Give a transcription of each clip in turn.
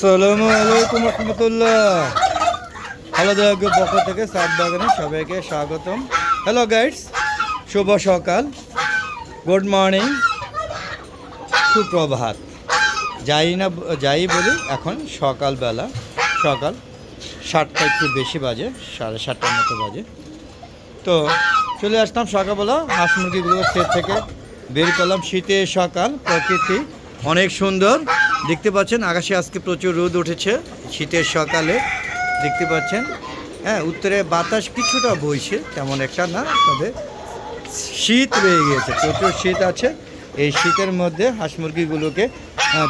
আসসালামু আলাইকুম রহমতুল্লাহ। দেওয়ার পক্ষ থেকে সাত বাগানে সবাইকে স্বাগতম। হ্যালো গাইডস শুভ সকাল। গুড মর্নিং সুপ্রভাত। যাই না, যাই বলি, এখন সকালবেলা, সকাল সাতটা একটু বেশি বাজে, সাড়ে সাতটার মতো বাজে। তো চলে আসলাম সকালবেলা, হাঁস মুরগিগুলো ক্ষেত থেকে বের করলাম। শীতের সকাল, প্রকৃতি অনেক সুন্দর। দেখতে পাচ্ছেন, আকাশে আজকে প্রচুর রোদ উঠেছে, শীতের সকালে দেখতে পাচ্ছেন। হ্যাঁ উত্তরে বাতাস কিছুটা বইছে, তেমন একটা না, তবে শীত রয়ে গিয়েছে, প্রচুর শীত আছে। এই শীতের মধ্যে হাঁস মুরগিগুলোকে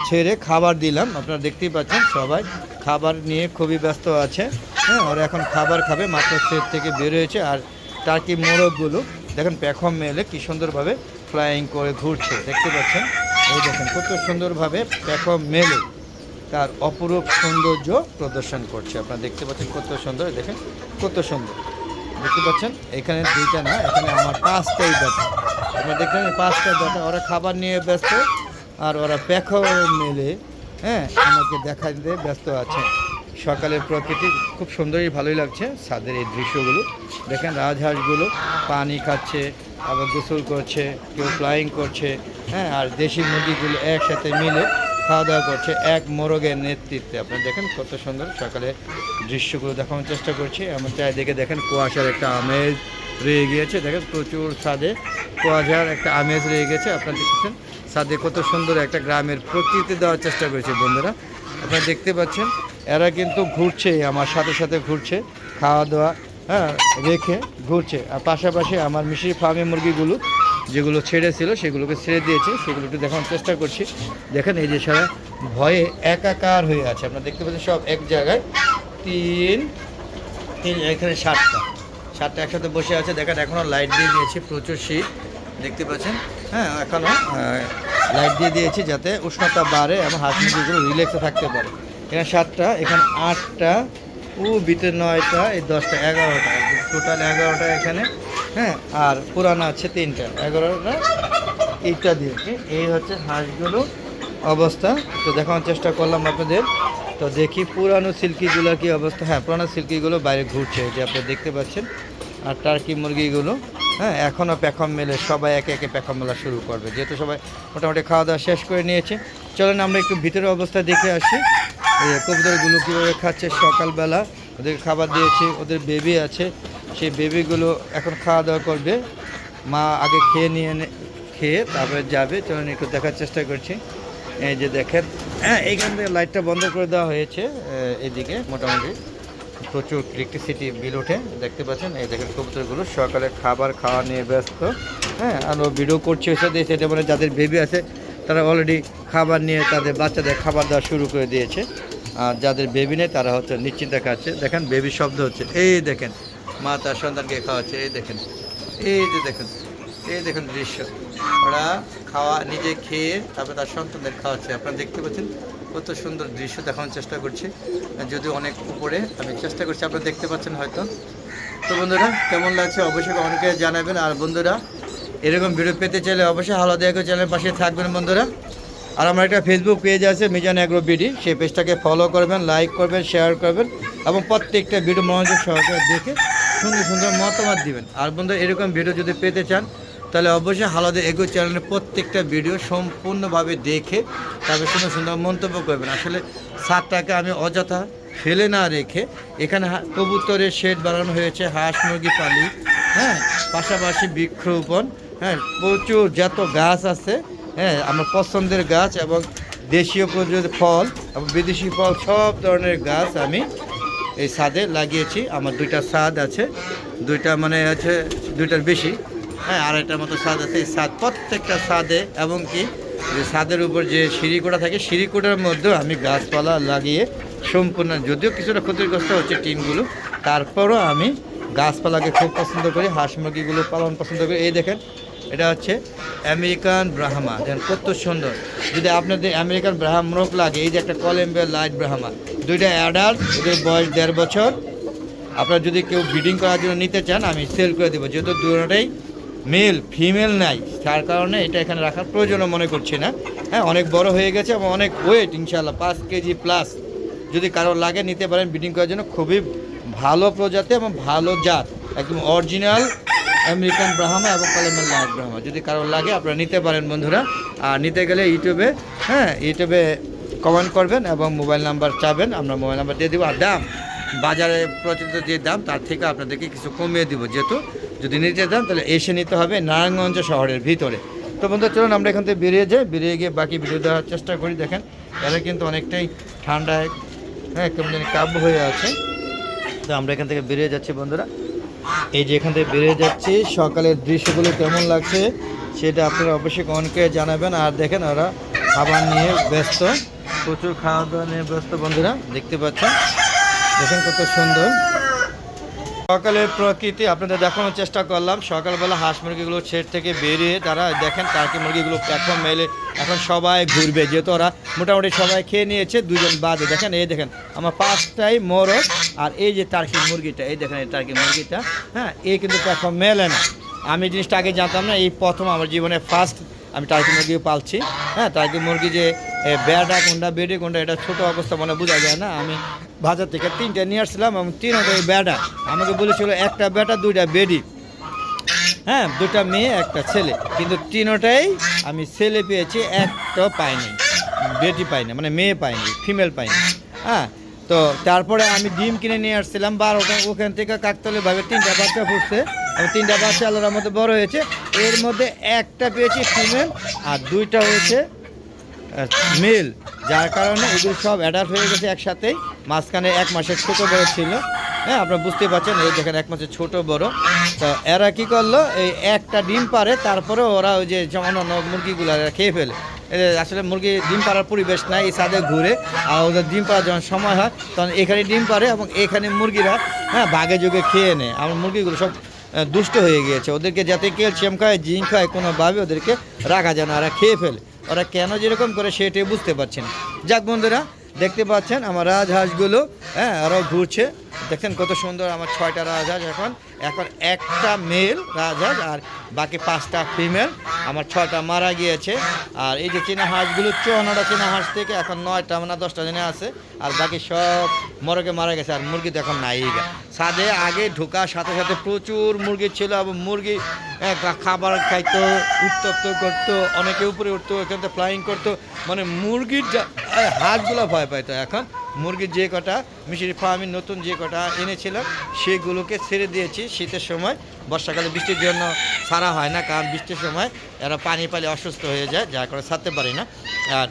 ছেড়ে খাবার দিলাম। আপনারা দেখতেই পাচ্ছেন, সবাই খাবার নিয়ে খুবই ব্যস্ত আছে। হ্যাঁ ওরা এখন খাবার খাবে, মাত্র সেট থেকে বের হয়েছে, আর টার্কি মোরগগুলো, দেখেন, পেখম মেলে কি সুন্দরভাবে ফ্লাইং করে ঘুরছে, দেখতে পাচ্ছেন। এই দেখেন, কত সুন্দরভাবে পেখম মেলে। তার অপরূপ সৌন্দর্য প্রদর্শন করছে। আপনারা দেখতে পাচ্ছেন কত সুন্দর দেখেন, কত সুন্দর। দেখতে পাচ্ছেন, এখানে দুইটা না, এখানে আমার পাঁচটাই ডাটা আপনারা দেখলেন পাঁচটা ডাটা ওরা খাবার নিয়ে ব্যস্ত, আর ওরা প্যাখো মেলে হ্যাঁ আমাকে দেখা দিতে ব্যস্ত আছে। সকালের প্রকৃতি খুব সুন্দরই, ভালোই লাগছে। ছাদের এই দৃশ্যগুলো, দেখেন রাজহাঁসগুলো পানি খাচ্ছে আবার গোসল করছে, কেউ ফ্লাইং করছে হ্যাঁ আর দেশি মুরগিগুলো একসাথে মিলে খাওয়া দাওয়া করছে এক মোরগের নেতৃত্বে। আপনারা দেখেন কত সুন্দর সকালে দৃশ্যগুলো দেখানোর চেষ্টা করছি। আমার চারিদিকে দেখেন কুয়াশার একটা আমেজ রয়ে গিয়েছে। দেখেন প্রচুর ছাদে কুয়াশার একটা আমেজ রয়ে গেছে। আপনারা দেখতেছেন ছাদে কত সুন্দর একটা গ্রামের প্রকৃতি দেওয়ার চেষ্টা করেছে বন্ধুরা। আপনারা দেখতে পাচ্ছেন, এরা কিন্তু ঘুরছে, আমার সাথে সাথে ঘুরছে, খাওয়া দাওয়া হ্যাঁ রেখে ঘুরছে। আর পাশাপাশি আমার মিশরি ফার্মে মুরগিগুলো যেগুলো ছেড়েছিল, সেগুলোকে ছেড়ে দিয়েছে। সেগুলো একটু দেখানোর চেষ্টা করছি। দেখেন এই যে সারা ভয়ে একাকার হয়ে আছে। আপনারা দেখতে পাচ্ছেন সব এক জায়গায় তিন তিন, এখানে সাতটা। সাতটা একসাথে বসে আছে। দেখেন এখনও লাইট দিয়ে দিয়েছি। প্রচুর শীত। দেখতে পাচ্ছেন? হ্যাঁ এখনও লাইট দিয়ে দিয়েছি যাতে উষ্ণতা বাড়ে এবং হাঁস মুরগিগুলো রিল্যাক্সে থাকতে পারে। এখানে সাতটা, এখানে আটটা ও বিতে নয়টা, এই দশটা, এগারোটা টোটাল এগারোটা এখানে হ্যাঁ? আর পুরানো আছে তিনটা, এগারোটা এইটা দিয়েছি এই হচ্ছে হাঁসগুলো অবস্থা। তো দেখানোর চেষ্টা করলাম আপনাদের। তো দেখি পুরানো সিল্কিগুলো কি অবস্থা। হ্যাঁ পুরানো সিল্কিগুলো বাইরে ঘুরছে যে আপনারা দেখতে পাচ্ছেন। আর টার্কি মুরগিগুলো হ্যাঁ এখনও প্যাখম মেলে, সবাই একে একে প্যাখম মেলা শুরু করবে। যেহেতু সবাই মোটামুটি খাওয়া দাওয়া শেষ করে নিয়েছে। চলেন আমরা একটু ভিতরের অবস্থা দেখে আসি। এই কবুতরগুলো কীভাবে খাচ্ছে? সকালবেলা ওদের খাবার দিয়েছি, ওদের বেবি আছে। সেই বেবিগুলো এখন খাওয়া দাওয়া করবে। মা আগে খেয়ে নিয়ে খেয়ে তারপরে যাবে। চলুন একটু দেখার চেষ্টা করছি। এই যে দেখেন। হ্যাঁ এইখান থেকে লাইটটা বন্ধ করে দেওয়া হয়েছে। এদিকে মোটামুটি প্রচুর ইলেকট্রিসিটি বিল ওঠে। দেখতে পাচ্ছেন? এই দেখেন কবুতরগুলো সকালে খাবার খাওয়া নিয়ে ব্যস্ত। হ্যাঁ আর ও ভিডিও করছে সাথে সেটা মানে যাদের বেবি আছে, তারা অলরেডি খাবার নিয়ে তাদের বাচ্চাদের খাবার দেওয়া শুরু করে দিয়েছে। আর যাদের বেবি নেই, তারা হচ্ছে নিশ্চিন্তে খাচ্ছে। দেখেন বেবি শব্দ হচ্ছে। এই দেখেন, মা তার সন্তানকে খাওয়াচ্ছে, এই দেখেন। এই যে দেখেন, এই দেখুন দৃশ্য। ওরা খাওয়া, নিজে খেয়ে তারপরে তার সন্তানদের খাওয়াচ্ছে। আপনারা দেখতে পাচ্ছেন, কত সুন্দর দৃশ্য দেখানোর চেষ্টা করছি। যদিও অনেক উপরে, আমি চেষ্টা করছি, আপনারা দেখতে পাচ্ছেন হয়তো। তো বন্ধুরা, কেমন লাগছে অবশ্যই অনেকে জানাবেন। আর বন্ধুরা, এরকম ভিডিও পেতে চাইলে অবশ্যই হালাদা এগো চ্যানেলের পাশে থাকবেন বন্ধুরা। আর আমার একটা ফেসবুক পেজ আছে, মিজান অ্যাগ্রো বিডি সেই পেজটাকে ফলো করবেন লাইক করবেন শেয়ার করবেন এবং প্রত্যেকটা ভিডিও মনোযোগ সহকারে দেখে সুন্দর সুন্দর মতামত দিবেন। আর বন্ধু এরকম ভিডিও যদি পেতে চান, তাহলে অবশ্যই হালাদা এগো চ্যানেলের প্রত্যেকটা ভিডিও সম্পূর্ণভাবে দেখে তারপরে সুন্দর সুন্দর মন্তব্য করবেন। আসলে সাতটাকে আমি অযথা ফেলে না রেখে এখানে কবুতরের শেড বানানো হয়েছে, হাঁস, মুরগি, পালি হ্যাঁ? পাশাপাশি বৃক্ষরোপণ হ্যাঁ? প্রচুর যত গাছ আছে হ্যাঁ আমার পছন্দের গাছ এবং দেশীয় প্রজাতির ফল এবং বিদেশি ফল, সব ধরনের গাছ আমি এই ছাদে লাগিয়েছি। আমার দুইটা ছাদ আছে। দুইটা মানে আছে দুইটার বেশি। হ্যাঁ আড়াইটার মতো ছাদ আছে। এই ছাদ, প্রত্যেকটা ছাদে এবং কি যে ছাদের উপর যে সিঁড়িকোটা থাকে, সিঁড়িকোটার মধ্যেও আমি গাছপালা লাগিয়ে সম্পূর্ণ, যদিও কিছুটা ক্ষতিগ্রস্ত হচ্ছে টিনগুলো, তারপরও আমি গাছপালাকে খুব পছন্দ করি, হাঁস মুরগিগুলো পালন পছন্দ করি। এই দেখেন এটা হচ্ছে আমেরিকান ব্রাহ্মা। দেখেন কত সুন্দর। যদি আপনাদের আমেরিকান ব্রাহ্মক লাগে, এই যে একটা কলম্বিয়ার লাইট ব্রাহ্মা, দুইটা অ্যাডাল্ট ওদের বয়স দেড় বছর। আপনারা যদি কেউ ব্রিডিং করার জন্য নিতে চান, আমি সেল করে দেবো। যেহেতু দুটোটাই মেল ফিমেল নাই, তার কারণে এটা এখানে রাখার প্রয়োজনও মনে করছি না। হ্যাঁ অনেক বড় হয়ে গেছে এবং অনেক ওয়েট ইনশাল্লাহ পাঁচ কেজি প্লাস যদি কারও লাগে, নিতে পারেন ব্রিডিং করার জন্য। খুবই ভালো প্রজাতি এবং ভালো জাত, একদম অরিজিনাল আমেরিকান ব্রাহ্মা এবং কালেমান লাইট ব্রাহ্মা। যদি কারোর লাগে, আপনারা নিতে পারেন বন্ধুরা। আর নিতে গেলে ইউটিউবে হ্যাঁ ইউটিউবে কমেন্ট করবেন এবং মোবাইল নাম্বার চাবেন। আমরা মোবাইল নাম্বার দিয়ে দেবো। আর দাম, বাজারে প্রচলিত যে দাম, তার থেকে আপনাদেরকে কিছু কমিয়ে দিব। যেহেতু যদি নিতে চান, তাহলে এসে নিতে হবে নারায়ণগঞ্জ শহরের ভিতরে। তো বন্ধু, চলুন আমরা এখান থেকে বেরিয়ে যাই। বেরিয়ে গিয়ে বাকি ভিডিও দেওয়ার চেষ্টা করি, দেখেন। এরা কিন্তু অনেকটাই ঠান্ডায় হ্যাঁ কেমন জানি কাব্য হয়ে আছে। তো আমরা এখান থেকে বেরিয়ে যাচ্ছি বন্ধুরা। এই যে এখান থেকে বেরিয়ে যাচ্ছি, সকালের দৃশ্যগুলো কেমন লাগছে সেটা আপনারা অবশ্যই কমেন্টকে জানাবেন। আর দেখেন ওরা খাবার নিয়ে ব্যস্ত, প্রচুর খাওয়া দাওয়া নিয়ে ব্যস্ত বন্ধুরা, দেখতে পাচ্ছেন? দেখেন কত সুন্দর। সকালের প্রকৃতি আপনাদের দেখানোর চেষ্টা করলাম। সকালবেলা হাঁস মুরগিগুলো ছেট থেকে বেরিয়ে তারা দেখেন টার্কি মুরগিগুলো প্ল্যাটফর্ম মেলে, এখন সবাই ঘুরবে। যেহেতু ওরা মোটামুটি সবাই খেয়ে নিয়েছে, দুজন বাদে। দেখেন, এই দেখেন, আমার পাঁচটাই মোরগ, আর এই যে টার্কি মুরগিটা, এই দেখেন, এই টার্কি মুরগিটা হ্যাঁ এই কিন্তু প্ল্যাটফর্ম মেলে না। আমি জিনিসটা আগে জানতাম না, এই প্রথম আমার জীবনে ফার্স্ট আমি টার্কি মুরগি পালছি হ্যাঁ টার্কি মুরগি যে এ, বেড়া কোনটা বেডে কোনটা এটা ছোটো অবস্থা মানে বোঝা যায় না। আমি বাজার থেকে তিনটে নিয়ে আসছিলাম এবং তিনটা বেড়া আমাকে বলেছিল একটা বেটা দুইটা বেডি। হ্যাঁ দুটা মেয়ে একটা ছেলে। কিন্তু তিনোটাই আমি ছেলে পেয়েছি একটা পাইনি। বেটি পাইনি মানে মেয়ে পাইনি ফিমেল পাইনি। হ্যাঁ তো তারপরে আমি ডিম কিনে নিয়ে আসছিলাম বারোটা। ওখান থেকে কাকতলে ভাবে তিনটা বাচ্চা ফুটছে। তিনটা বাচ্চা আলাদার মধ্যে বড় হয়েছে। এর মধ্যে একটা পেয়েছি ফিমেল আর দুইটা হয়েছে মেল, যার কারণে এগুলো সব অ্যাডাল্ট হয়ে গেছে একসাথেই। মাঝখানে এক মাসের ছোট বড় ছিল। হ্যাঁ আপনারা বুঝতে পারছেন, এই দেখেন এক মাসের ছোট বড়। তো এরা কি করল, এই একটা ডিম পারে তারপরে ওরা ওই যে যেমন মুরগিগুলো খেয়ে ফেলে। আসলে মুরগি ডিম পাড়ার পরিবেশ নাই, এই ছাদে ঘুরে। আর ওদের ডিম পাড়ার যখন সময় হয়, তখন এখানে ডিম পারে এবং এখানে মুরগিরা হ্যাঁ বাঘে যোগে খেয়ে নেয়। আমার মুরগিগুলো সব দুষ্ট হয়ে গিয়েছে। ওদেরকে যাতে ক্যালসিয়াম খায়, জিঙ্ক খায়, কোনোভাবে ওদেরকে রাখা যায় না, ওরা খেয়ে ফেলে। ওরা কেন যেরকম করে সেটাই বুঝতে পারছেন যাক বন্ধুরা, দেখতে পাচ্ছেন আমার রাজহাঁসগুলো হ্যাঁ আরও ঘুরছে। দেখেন কত সুন্দর আমার ছয়টা রাজহাঁস এখন। এখন একটা মেল রাজহাঁস আর বাকি পাঁচটা ফিমেল আমার ছয়টা মারা গিয়েছে। আর এই যে চীনা হাঁসগুলো চুয়ান্নটা চীনা হাঁস থেকে এখন নয়টা মানে দশটা জনে আছে আর বাকি সব মরকে মারা গেছে আর মুরগি তো এখন নাই। গা ছাদে আগে ঢোকার সাথে সাথে প্রচুর মুরগি ছিল এবং মুরগি আহ, খাবার খাইতো উত্তপ্ত করতো অনেকে উপরে উঠতো এখান থেকে ফ্লাইং করতো। মানে মুরগির হাঁসগুলো ভয় পাইতো এখন। মুরগির যে কটা, মিশরি ফার্মে নতুন যে কটা এনেছিলাম সেগুলোকে ছেড়ে দিয়েছি শীতের সময়। বর্ষাকালে বৃষ্টির জন্য ছাড়া হয় না, কারণ বৃষ্টির সময় এরা পানি পালে অসুস্থ হয়ে যায়, যার করে ছাড়তে পারি না। আর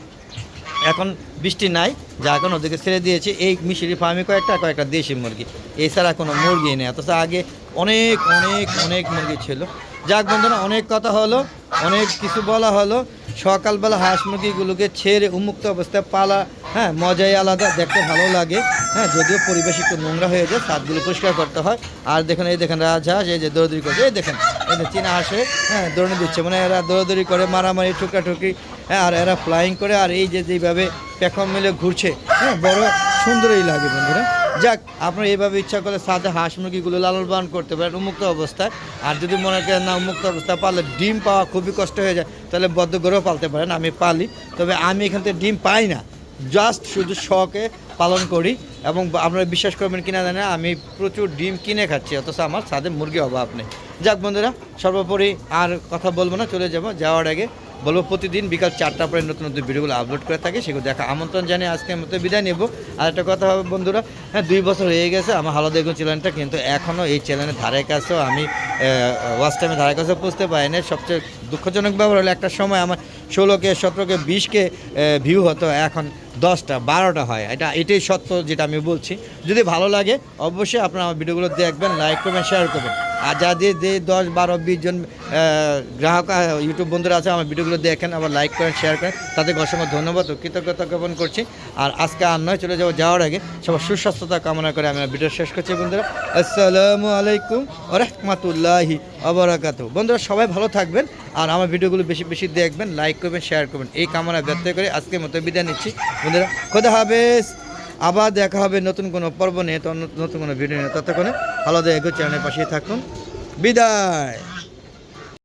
এখন বৃষ্টি নাই যা এখন ওদেরকে ছেড়ে দিয়েছে। এই মিশরি ফার্মে কয়েকটা কয়েকটা দেশি মুরগি। এছাড়া কোনো মুরগি নেই, অথচ আগে অনেক অনেক অনেক মুরগি ছিল। যাক বন্ধুরা, অনেক কথা হলো, অনেক কিছু বলা হলো। সকালবেলা হাঁস মুরগিগুলোকে ছেড়ে উন্মুক্ত অবস্থায় পালা হ্যাঁ মজাই আলাদা, দেখতে ভালো লাগে। হ্যাঁ যদিও পরিবেশ একটু নোংরা হয়ে যায়, ছাদগুলো পরিষ্কার করতে হয়। আর দেখেন, এই দেখেন রাজহাঁস এই যে দৌড়দৌড়ি করছে, এই দেখেন, এই চীনা হাঁসে হ্যাঁ দৌড়ে দিচ্ছে। মানে এরা দৌড়দৌড়ি করে, মারামারি ঠুকাঠুকি হ্যাঁ আর এরা ফ্লাইং করে, আর এই যে যেভাবে পেখম মিলে ঘুরছে হ্যাঁ বড় সুন্দরই লাগে বন্ধুরা। যাক আপনারা এইভাবে ইচ্ছা করলে সাথে হাঁস মুরগিগুলো লালন পালন করতে পারেন উন্মুক্ত অবস্থায়। আর যদি মনে করেন না উন্মুক্ত অবস্থায় পারলে ডিম পাওয়া খুবই কষ্ট হয়ে যায় তাহলে বদ্ধ গরেও পালতে পারেন আমি পালি। তবে আমি এখান থেকে ডিম পাই না জাস্ট শুধু শখে পালন করি এবং আপনারা বিশ্বাস করবেন কিনা জানেন না, আমি প্রচুর ডিম কিনে খাচ্ছি অথচ আমার সাথে মুরগি অভাব নেই। যাক বন্ধুরা সর্বোপরি আর কথা বলব না চলে যাব যাওয়ার আগে বলব প্রতিদিন বিকাল চারটার পরে নতুন নতুন ভিডিওগুলো আপলোড করে থাকি, সেগুলো দেখা আমন্ত্রণ জানিয়ে আজকের মতো বিদায় নেব। আর একটা কথা হবে বন্ধুরা হ্যাঁ দুই বছর হয়ে গেছে, আমার হালো দেখুন চ্যানেলটা কিন্তু এখনও এই চ্যানেলের ধারে কাছেও আমি ওয়াচ টাইমে ধারে কাছেও পুষতে পারিনি। সবচেয়ে দুঃখজনক ব্যাপার হলো একটা সময় আমার ষোলোকে, সতেরোকে, বিশকে ভিউ হতো এখন দশটা, বারোটা হয়। এটা, এটাই সত্য যেটা আমি বলছি। যদি ভালো লাগে, অবশ্যই আপনারা আমার ভিডিওগুলো দেখবেন লাইক করবেন শেয়ার করবেন। আর যাদের যে দশ, বারো, বিশ জন গ্রাহক ইউটিউব বন্ধুরা আছে, আমার ভিডিওগুলো দেখেন, আবার লাইক করেন শেয়ার করেন। তাদেরকে অসংখ্য ধন্যবাদ ও কৃতজ্ঞতা জ্ঞাপন করছি। আর আজকে আর নয়, চলে যাব যাওয়ার আগে সবার সুস্বাস্থ্যতা কামনা করে আমি ভিডিও শেষ করছি, বন্ধুরা। আসসালামু আলাইকুম রহমতুল্লাহি আবরাকাত বন্ধুরা, সবাই ভালো থাকবেন আর আমার ভিডিওগুলো বেশি বেশি দেখবেন লাইক করবেন শেয়ার করবেন। এই কামনা ব্যক্ত করে আজকের মতো বিদায় নিচ্ছি। বন্ধুরা, খোদা হাফেজ। আবার দেখা হবে নতুন কোনো পর্ব নিয়ে নতুন কোনো ভিডিও নিয়ে। ততক্ষণে আলাদা এগো চ্যানেলের পাশেই থাকুন। বিদায়।